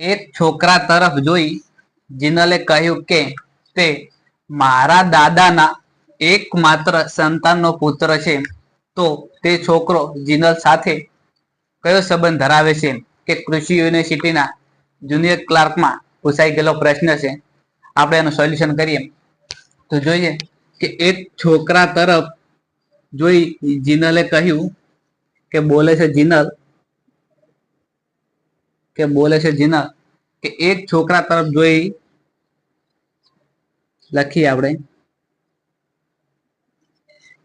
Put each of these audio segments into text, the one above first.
એક છોકરા તરફ જોઈ જિનલે કહ્યું કે, તે મારા દાદાના એકમાત્ર સંતાનનો પુત્ર છે. તો તે છોકરો જિનલ સાથે કયો સંબંધ ધરાવે છે કે કૃષિ યુનિવર્સિટીના જુનિયર ક્લાર્કમાં પૂછાઈ ગયેલો પ્રશ્ન છે? આપણે એનું સોલ્યુશન કરીએ. તો જોઈએ કે એક છોકરા તરફ જોઈ જિનલે કહ્યું કે, બોલે છે જીનલ કે બોલે છે જીનલ કે એક છોકરા તરફ જોઈ લખીએ આપણે.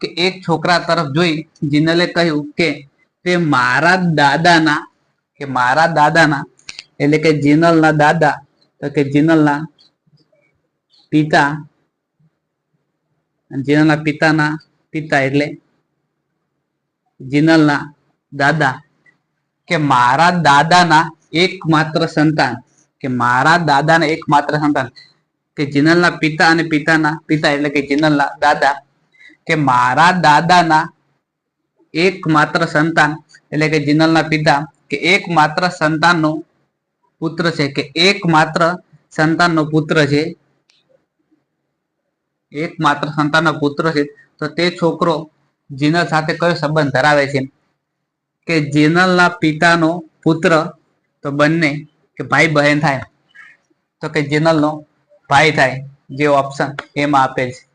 કે એક છોકરા તરફ જોઈ જીનલે કહ્યું કે તે મારા દાદાના, કે મારા દાદાના, એટલે કે જીનલના દાદા, તો કે જીનલના પિતા, જીનલના પિતાના પિતા એટલે જીનલના દાદા, કે મારા દાદાના એકમાત્ર સંતાન કે મારા દાદાના એકમાત્ર સંતાન કે જિનલના પિતા અને પિતાના પિતા એટલે કે જિનલના દાદા કે મારા દાદાના એકમાત્ર સંતાન એટલે કે જિનલના પિતા કે એકમાત્ર સંતાનનો પુત્ર છે કે એકમાત્ર સંતાનનો પુત્ર છે. એકમાત્ર સંતાનનો પુત્ર છે તો તે છોકરો જીનલ સાથે કયો સંબંધ ધરાવે છે? કે જિનલના પિતાનો પુત્ર તો બંને કે ભાઈ બહેન થાય. તો કે જીનલનો ભાઈ થાય, જે ઓપ્શન એમાં આપેલ છે.